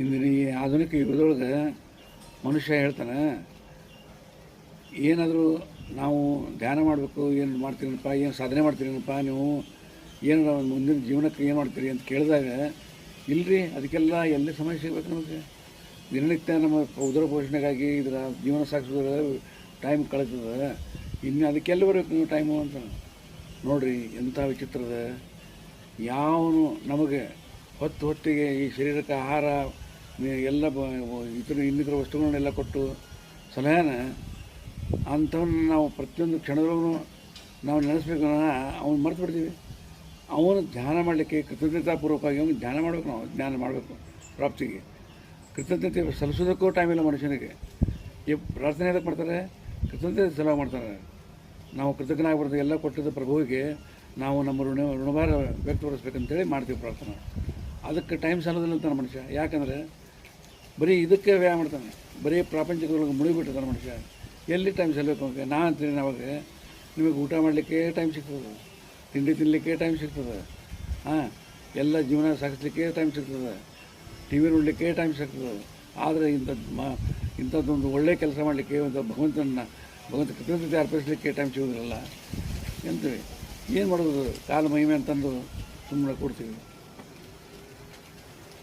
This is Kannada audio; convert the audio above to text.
ಇಂದಿನ ಈ ಆಧುನಿಕ ಯುಗದೊಳಗೆ ಮನುಷ್ಯ ಹೇಳ್ತಾನೆ, ಏನಾದರೂ ನಾವು ಧ್ಯಾನ ಮಾಡಬೇಕು, ಏನು ಮಾಡ್ತೀರಪ್ಪ ಏನು ಸಾಧನೆ ಮಾಡ್ತೀರೇನಪ್ಪ, ನೀವು ಏನು ಮುಂದಿನ ಜೀವನಕ್ಕೆ ಏನು ಮಾಡ್ತೀರಿ ಅಂತ ಕೇಳಿದಾಗ ಇಲ್ಲರಿ ಅದಕ್ಕೆಲ್ಲ ಎಲ್ಲಿ ಸಮಯ ಸಿಗಬೇಕು ನಮಗೆ? ದಿನನಿತ್ಯ ನಮ್ಮ ಉದರ ಪೋಷಣೆಗಾಗಿ ಇದರ ಜೀವನ ಸಾಗಿಸೋದ್ರ ಟೈಮ್ ಕಳೀತದೆ, ಇನ್ನು ಅದಕ್ಕೆಲ್ಲ ಬರಬೇಕು ನೀವು ಟೈಮು ಅಂತ? ನೋಡಿರಿ ಎಂಥ ವಿಚಿತ್ರದ ಯಾವನು ನಮಗೆ ಹೊತ್ತು ಹೊತ್ತಿಗೆ ಈ ಶರೀರಕ್ಕೆ ಆಹಾರ ಎಲ್ಲ ಇತರ ಇನ್ನಿತರ ವಸ್ತುಗಳನ್ನೆಲ್ಲ ಕೊಟ್ಟು ಸಲಹೆನ ಅಂಥವನ್ನ ನಾವು ಪ್ರತಿಯೊಂದು ಕ್ಷಣದಲ್ಲೂ ನಾವು ನೆನೆಸ್ಬೇಕು ಅವನು ಮರೆತು ಬಿಡ್ತೀವಿ. ಅವನು ಧ್ಯಾನ ಮಾಡಲಿಕ್ಕೆ ಕೃತಜ್ಞತಾಪೂರ್ವಕವಾಗಿ ಅವನು ಧ್ಯಾನ ಮಾಡಬೇಕು ನಾವು, ಜ್ಞಾನ ಮಾಡಬೇಕು ಪ್ರಾಪ್ತಿಗೆ. ಕೃತಜ್ಞತೆ ಸಲ್ಲಿಸೋದಕ್ಕೂ ಟೈಮ್ ಇಲ್ಲ ಮನುಷ್ಯನಿಗೆ. ಪ್ರಾರ್ಥನೆ ಅದಕ್ಕೆ ಮಾಡ್ತಾರೆ? ಕೃತಜ್ಞತೆ ಸಲಹೆ ಮಾಡ್ತಾರೆ. ನಾವು ಕೃತಜ್ಞ ಆಗ್ಬಾರ್ದು ಎಲ್ಲ ಕೊಟ್ಟಿದ್ದ ಪ್ರಭುವಿಗೆ ನಾವು ನಮ್ಮ ಋಣ ಋಣಭಾರ ವ್ಯಕ್ತಪಡಿಸ್ಬೇಕಂತೇಳಿ ಮಾಡ್ತೀವಿ ಪ್ರಾರ್ಥನೆ. ಅದಕ್ಕೆ ಟೈಮ್ ಸಾಲೋದಿಲ್ಲ ಅಂತಾನೆ ಮನುಷ್ಯ. ಯಾಕಂದರೆ ಬರೀ ಇದಕ್ಕೆ ವ್ಯಾಯಾಮ ಮಾಡ್ತಾನೆ. ಬರೀ ಪ್ರಾಪಂಚಿಕದೊಳಗೆ ಮುಳುಗಿಬಿಟ್ಟಿರ್ತಾನೆ ಮನುಷ್ಯ. ಎಲ್ಲಿ ಟೈಮ್ ಸಲ್ಲಬೇಕು ಅಂತ ನಾನು ಅಂತೀನಿ ಅವಾಗ ನಿಮಗೆ ಊಟ ಮಾಡಲಿಕ್ಕೆ ಟೈಮ್ ಸಿಗ್ತದೆ. ತಿಂಡಿ ತಿನ್ನಲಿಕ್ಕೆ ಟೈಮ್ ಸಿಗ್ತದೆ. ಹಾಂ, ಎಲ್ಲ ಜೀವನ ಸಾಗಿಸ್ಲಿಕ್ಕೆ ಟೈಮ್ ಸಿಗ್ತದೆ. ಟಿ ವಿ ನೋಡಲಿಕ್ಕೆ ಟೈಮ್ ಸಿಗ್ತದೆ. ಆದರೆ ಇಂಥದ್ದು ಮಾ, ಇಂಥದ್ದೊಂದು ಒಳ್ಳೆಯ ಕೆಲಸ ಮಾಡಲಿಕ್ಕೆ ಒಂದು ಭಗವಂತನ ಭಗವಂತ ಕೃತಜ್ಞತೆ ಅರ್ಪಿಸಲಿಕ್ಕೆ ಟೈಮ್ ಸಿಗೋದಿಲ್ಲ. ಎಂತೀವಿ? ಏನು ಮಾಡೋದು? ಕಾಲ ಮಹಿಮೆ ಅಂತಂದು ಸುಮ್ಮನೆ ಕೊಡ್ತೀವಿ.